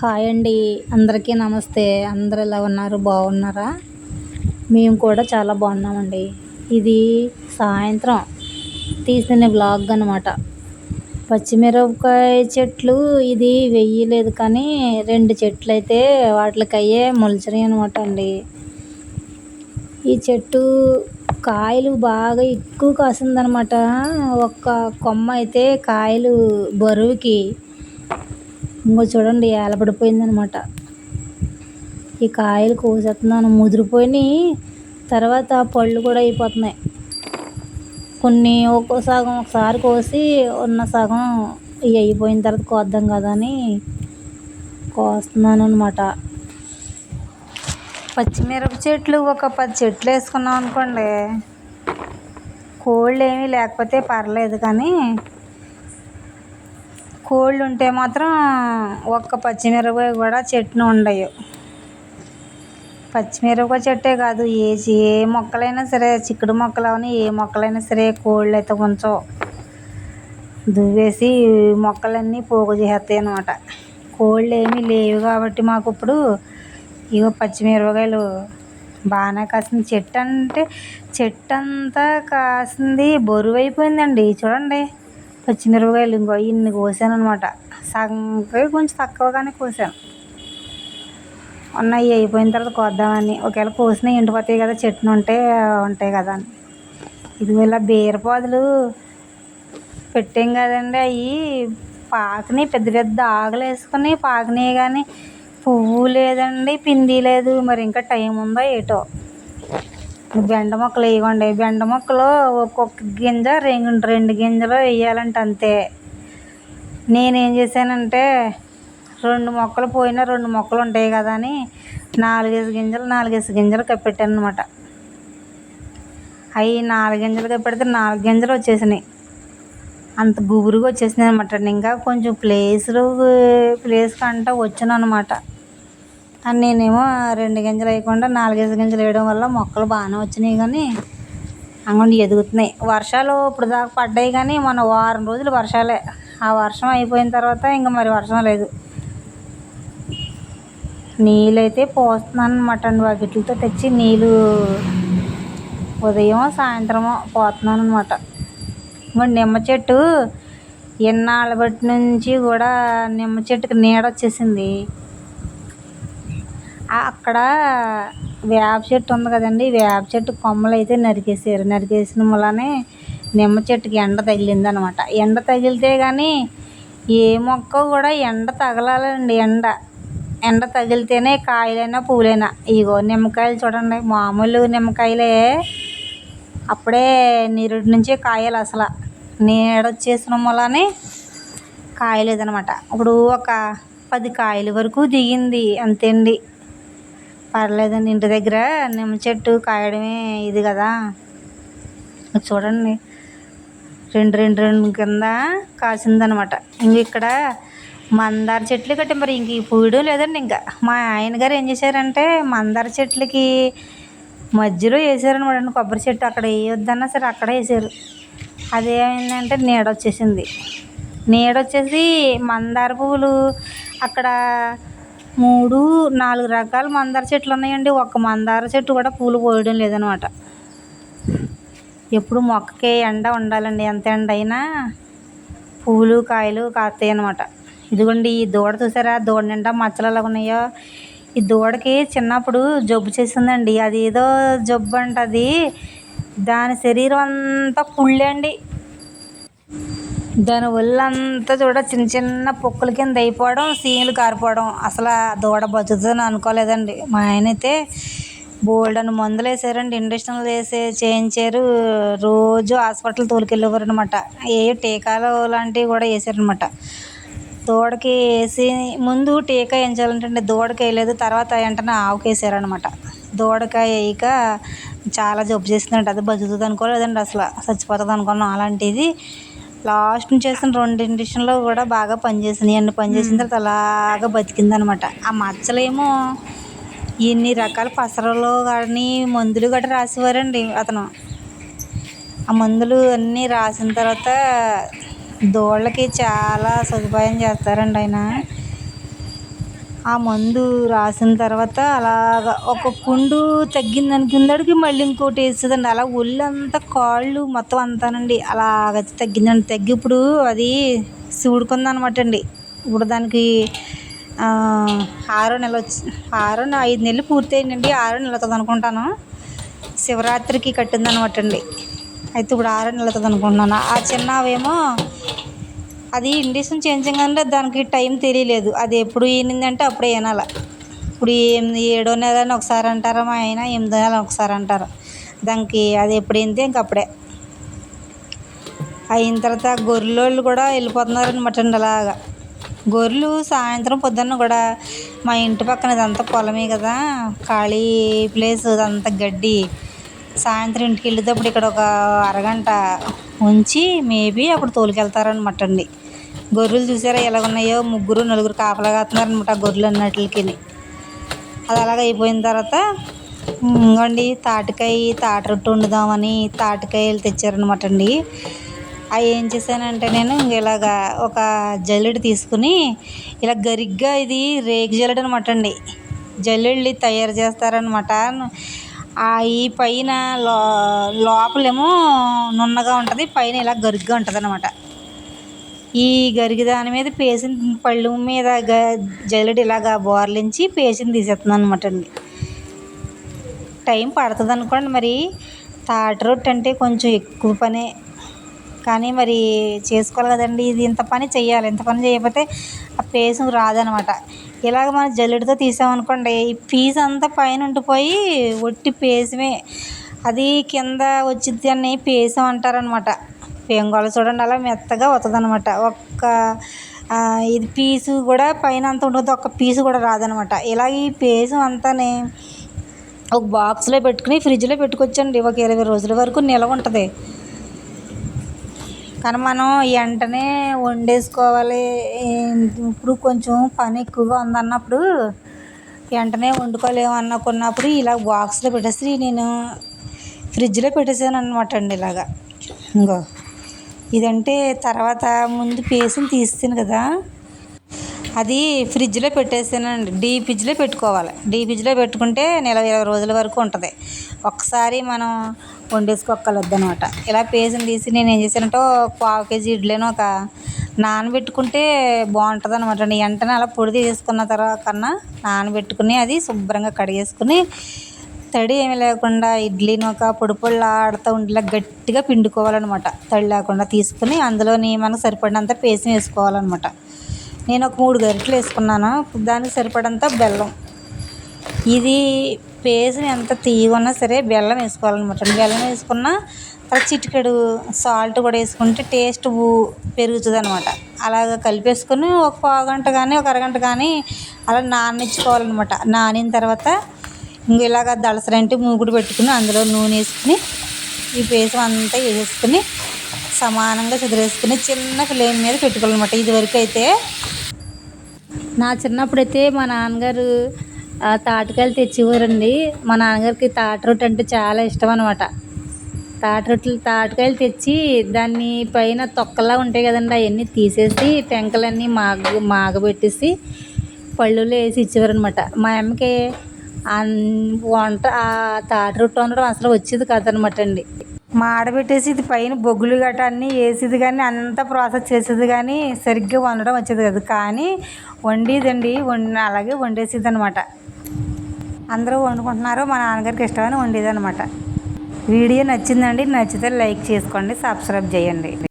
Hi అండి. అందరికీ నమస్తే. అందరు ఎలా ఉన్నారు? బాగున్నారా? మేము కూడా చాలా బాగున్నామండి. ఇది సాయంత్రం తీసిన బ్లాగ్ అనమాట పచ్చిమిరపకాయ చెట్లు ఇది వెయ్యలేదు కానీ రెండు చెట్లు అయితే వాటికి అయ్యే మొలిచినాయి అనమాట అండి. ఈ చెట్టు కాయలు బాగా ఎక్కువ కాసిందనమాట ఒక్క కొమ్మ అయితే కాయలు బరువుకి ఇంకో చూడండి ఏలబడిపోయిందనమాట. ఈ కాయలు కోసేస్తున్నాను. ముదిరిపోయినాయి. తర్వాత పళ్ళు కూడా అయిపోతున్నాయి. కొన్ని ఒక్కో సగం ఒకసారి కోసి ఉన్న సగం ఇవి అయిపోయిన తర్వాత కోద్దాం కదా అని కోస్తున్నాను అనమాట పచ్చిమిరప చెట్లు ఒక పది చెట్లు వేసుకున్నాం అనుకోండి కోళ్ళు ఏమీ లేకపోతే పర్లేదు కానీ కోళ్ళు ఉంటే మాత్రం ఒక్క పచ్చిమిరపకాయ కూడా చెట్టున ఉండవు పచ్చిమిరపకాయ చెట్టే కాదు ఏ ఏ మొక్కలైనా సరే చిక్కుడు మొక్కలు అవని ఏ మొక్కలైనా సరే కోళ్ళు అయితే కొంచెం దువ్వేసి మొక్కలన్నీ పోగు చేస్తాయి అన్నమాట. కోళ్ళు ఏమీ లేవు కాబట్టి మాకు ఇప్పుడు ఇగో పచ్చిమిరపకాయలు బాగానే కాసింది. చెట్టు అంటే చెట్టు అంతా కాసింది బరువు అయిపోయిందండి. చూడండి. పచ్చిమిరపకాయలు ఇంకో ఇన్ని కోసాను అనమాట సగంకి కొంచెం తక్కువగానే కోసాను. ఉన్నాయి అయిపోయిన తర్వాత కోద్దామని. ఒకవేళ కోసినా ఎండిపోతాయి కదా చెట్టును ఉంటే ఉంటాయి కదా అని. ఇదిగో ఇలా బీరపాదులు పెట్టాం కదండి అవి పాకని పెద్ద పెద్ద ఆకులు వేసుకుని పాకనే కానీ పువ్వు లేదండి పిండి లేదు. మరి ఇంకా టైం ఉందో ఏటో? బెండ మొక్కలు వేయకండి. బెండ మొక్కలు ఒక్కొక్క గింజ రెండు రెండు గింజలు వేయాలంటే అంతే. నేనేం చేశానంటే రెండు మొక్కలు పోయినా రెండు మొక్కలు ఉంటాయి కదా అని నాలుగేసి గింజలు నాలుగేసి గింజలు కప్పెట్టాను అనమాట అవి నాలుగు గింజలు కప్పెడితే నాలుగు గింజలు వచ్చేసినాయి. అంత గుబురుగా వచ్చేసినాయి అనమాట ఇంకా కొంచెం ప్లేస్లు ప్లేస్ కంటే వచ్చాను అనమాట అని నేనేమో రెండు గింజలు వేయకుండా నాలుగైదు గింజలు వేయడం వల్ల మొక్కలు బాగానే వచ్చినాయి కానీ అంగండి ఎదుగుతున్నాయి. వర్షాలు ఇప్పుడు దాకా పడ్డాయి కానీ మన వారం రోజులు వర్షాలే. ఆ వర్షం అయిపోయిన తర్వాత ఇంకా మరి వర్షం లేదు. నీళ్ళైతే పోస్తున్నాను అనమాట అండి. బకెట్లతో తెచ్చి నీళ్ళు ఉదయం సాయంత్రమో పోతున్నాను అనమాట మరి నిమ్మ చెట్టు ఎన్నాళ్ళ బట్టి నుంచి కూడా నిమ్మ చెట్టుకి నీడ వచ్చేసింది. అక్కడ వేప చెట్టు ఉంది కదండి. వేప చెట్టు కొమ్మలు అయితే నరికేసారు నరికేసిన వల్లనే నిమ్మ చెట్టుకి ఎండ తగిలింది అనమాట ఎండ తగిలితే కానీ ఏ మొక్క కూడా ఎండ తగలాలండి ఎండ. ఎండ తగిలితేనే కాయలైనా పూలైనా ఇగో నిమ్మకాయలు చూడండి. మామూలు నిమ్మకాయలే. అప్పుడే నీరుడి నుంచే కాయలు అసలు. నీడ వచ్చేసిన వల్లనే కాయలేదనమాట. ఇప్పుడు ఒక పది కాయల వరకు దిగింది అంతే అండి పర్లేదండి ఇంటి దగ్గర నిమ్మ చెట్టు కాయడమే ఇది కదా. చూడండి. రెండు రెండు రెండు కింద కాసిందనమాట. ఇంక ఇక్కడ మందార చెట్లు కట్టి మరి ఇంక పూయడం లేదండి ఇంకా. మా ఆయన గారు ఏం చేశారంటే మందార చెట్లకి మధ్యలో వేసారనమాట కొబ్బరి చెట్టు అక్కడ వేయొద్దన్నా సరే అక్కడే వేసారు. అదేమైందంటే నీడ వచ్చేసింది. నీడ వచ్చేసి మందార పువ్వులు అక్కడ మూడు నాలుగు రకాల మందార చెట్లు ఉన్నాయండి. ఒక్క మందార చెట్టు కూడా పూలు పోయడం లేదనమాట. ఎప్పుడు మొక్కకి ఎండ ఉండాలండి. ఎంత ఎండ అయినా పూలు కాయలు కాస్తాయి అనమాట ఇదిగోండి ఈ దూడ చూసారా? దూడ నిండా మచ్చలు ఎలా ఉన్నాయో. ఈ దూడకి చిన్నప్పుడు జబ్బు చేసిందండి. అది ఏదో జబ్బు అంట అది. దాని శరీరం అంతా కుళ్ళండి దాని ఒళ్ళంతా చూడ చిన్న చిన్న పొక్కుల కింద అయిపోవడం సీన్లు కారిపోవడం. అసలు దూడ బతుకుతుందని అనుకోలేదండి. మా ఆయన అయితే బోల్డ్ అని మందులు వేసారండి ఇండక్షన్లు వేసి చేయించారు. రోజు హాస్పిటల్ తోలుకెళ్ళేవారు అనమాట ఏ టీకాలు లాంటివి కూడా వేసారనమాట దూడకి వేసి ముందు టీకా వేయించాలంటే దూడకి వేయలేదు తర్వాత వెంటనే ఆవుకి వేసారనమాట దూడకాయ వేయక చాలా జబ్బు చేసిందంట అది బతుకుతుంది అనుకోలేదండి అసలు. చచ్చిపోతుంది అనుకున్నాం అలాంటిది లాస్ట్ నుంచి వేసిన రెండు ఇండిషన్లో కూడా బాగా పనిచేసినాయి. అన్ని పనిచేసిన తర్వాత అలాగా బతికింది అనమాట ఆ మచ్చలేమో ఎన్ని రకాల పసరలు కానీ మందులు గట్రా రాసేవారండి అతను. ఆ మందులు అన్నీ రాసిన తర్వాత దూడలకి చాలా సదుపాయం చేస్తారండి ఆయన. ఆ మందు రాసిన తర్వాత అలాగ ఒక పుండు తగ్గింది అనుకున్నడికి మళ్ళీ ఇంకోటి వేస్తుందండి అలా ఒళ్ళంతా కాళ్ళు మొత్తం అంతానండి. అలాగ తగ్గిందండి. తగ్గి ఇప్పుడు అది సూడుకుంది అనమాట అండి. ఇప్పుడు దానికి ఆరో నెల వచ్చి ఆరో ఐదు నెలలు పూర్తయిందండి. ఆరో నెల అవుతుంది అనుకుంటాను. శివరాత్రికి కట్టిందనమాట అండి. అయితే ఇప్పుడు ఆరో నెల అవుతుంది అనుకుంటున్నాను. ఆ చిన్నవేమో అది ఇండిషన్ చేంజింగ్ అంటే దానికి టైం తెలియలేదు. అది ఎప్పుడు ఈనిందంటే అప్పుడే వినాల ఇప్పుడు ఎనిమిది ఏడో నెల అని ఒకసారి అంటారా మా ఆయన ఎనిమిదో నెల ఒకసారి అంటారు. దానికి అది ఎప్పుడు అయింది ఇంక అప్పుడే. అయిన తర్వాత గొర్రెలోళ్ళు కూడా వెళ్ళిపోతున్నారనమాట అలాగా. గొర్రెలు సాయంత్రం పొద్దున్న కూడా మా ఇంటి పక్కన ఇదంతా పొలమే కదా ఖాళీ ప్లేస్ అదంతా గడ్డి. సాయంత్రం ఇంటికి వెళ్ళేటప్పుడు ఇక్కడ ఒక అరగంట ఉంచి మేబీ అప్పుడు తోలుకెళ్తారనమాట అండి. గొర్రెలు చూసారా ఎలా ఉన్నాయో? ముగ్గురు నలుగురు కాపలా కాస్తున్నారనమాట ఆ గొర్రెలు అన్నట్లకి. అది అలాగ అయిపోయిన తర్వాత ఇంకోండి తాటికాయ తాటరొట్టు వండుదామని తాటికాయలు తెచ్చారనమాట అండి. అవి ఏం చేశానంటే నేను ఇలాగా ఒక జల్లెడు తీసుకుని ఇలా గరిగ్గా ఇది రేగు జల్లెడు అనమాట అండి. జల్లెళ్ళు తయారు చేస్తారనమాట ఈ పైన లో లోపలేమో నున్నగా ఉంటుంది పైన ఇలా గరిగ్గా ఉంటుంది అనమాట ఈ గరిగి దాని మీద పేసిన పళ్ళు మీద గ జల్లెడ ఇలాగా బోర్లించి పేసిన తీసేస్తున్నాను అనమాట అండి. టైం పడుతుంది అనుకోండి మరి తాటి రొట్టె అంటే కొంచెం ఎక్కువ పనే. కానీ మరి చేసుకోవాలి కదండి ఇది ఇంత పని చేయాలి ఇంత పని చేయకపోతే ఆ పేసం రాదనమాట ఇలాగ మనం జల్లెడతో తీసామనుకోండి ఈ పీస్ అంతా పైన ఉండిపోయి ఒట్టి పేసమే. అది కింద వచ్చింది అని పేసం అంటారనమాట పేంగోల చూడండి అలా మెత్తగా వస్తుంది అనమాట ఒక్క ఇది పీసు కూడా పైన అంత ఉండదు ఒక్క పీసు కూడా రాదనమాట ఇలా ఈ పీసు అంతానే ఒక బాక్స్లో పెట్టుకుని ఫ్రిడ్జ్లో పెట్టుకోవచ్చండి ఒక ఇరవై రోజుల వరకు నిలవ ఉంటుంది. కానీ మనం వెంటనే వండేసుకోవాలి. ఇప్పుడు కొంచెం పని ఎక్కువగా ఉందన్నప్పుడు వెంటనే వండుకోలేము అన్నకున్నప్పుడు ఇలా బాక్స్లో పెట్టేసి నేను ఫ్రిడ్జ్లో పెట్టేసాను అనమాట అండి ఇలాగా. ఇంకో. ఇదంటే తర్వాత ముందు పేస్ట్ని తీస్తాను కదా. అది ఫ్రిడ్జ్లో పెట్టేసానండి. డీ ఫ్రిడ్జ్లో పెట్టుకోవాలి. డీ ఫ్రిడ్జ్లో పెట్టుకుంటే నెల ఇరవై రోజుల వరకు ఉంటుంది. ఒక్కసారి మనం వండేసుకోగలద్దు అనమాట ఇలా పేస్ట్ని తీసి నేను ఏం చేశానంటే పావు కేజీ ఇడ్లీని ఒక నానబెట్టుకుంటే బాగుంటుంది అనమాట వెంటనే అలా పొడి తీసుకున్న తర్వాత కన్నా నానబెట్టుకుని అది శుభ్రంగా కడిగేసుకుని తడి ఏమి లేకుండా ఇడ్లీని ఒక పొడి పొడిలాడుతూ ఉండేలా గట్టిగా పిండుకోవాలన్నమాట. తడి లేకుండా తీసుకుని అందులోని మనకు సరిపడినంత పేస్ట్ వేసుకోవాలన్నమాట. నేను ఒక మూడు గరిటలు వేసుకున్నాను. దానికి సరిపడంత బెల్లం. ఇది పేస్ట్ ఎంత తీయకున్నా సరే బెల్లం వేసుకోవాలన్నమాట. బెల్లం వేసుకున్న తర్వాత చిటికెడు సాల్ట్ కూడా వేసుకుంటే టేస్ట్ పెరుగుతుంది అనమాట అలాగ కలిపేసుకొని ఒక పావు గంట కానీ ఒక అరగంట కానీ అలా నాననిచ్చుకోవాలన్నమాట. నానిన తర్వాత ఇంక ఇలాగ దళసరంటే మూకుడు పెట్టుకుని అందులో నూనె వేసుకుని ఈ పేసం అంతా వేసేసుకుని సమానంగా చెదిరేసుకుని చిన్న ఫ్లేమ్ మీద పెట్టుకోవాలన్నమాట. ఇదివరకు అయితే నా చిన్నప్పుడైతే మా నాన్నగారు తాటికాయలు తెచ్చేవారండి. మా నాన్నగారికి తాటి రొట్టె అంటే చాలా ఇష్టం అనమాట తాటి రొట్టెలు తాటికాయలు తెచ్చి దాన్ని పైన తొక్కలా ఉంటాయి కదండి అవన్నీ తీసేసి పెంకలన్నీ మాగ మాగబెట్టేసి పళ్ళులో వేసి ఇచ్చేవారు అనమాట మా అమ్మకి వంట ఆ తాటి రొట్టె వండడం అసలు వచ్చేది కాదనమాట అండి. మాడబెట్టేసి ఇది పైన బొగ్గులు గట్ట అన్నీ వేసేది కానీ అంత ప్రాసెస్ చేసేది కానీ సరిగ్గా వండడం వచ్చేది కాదు. కానీ వండేదండి వండి అలాగే వండేసేది అనమాట అందరూ వండుకుంటున్నారు మా నాన్నగారికి ఇష్టమని వండేది అనమాట వీడియో నచ్చిందండి నచ్చితే లైక్ చేసుకోండి సబ్స్క్రైబ్ చేయండి.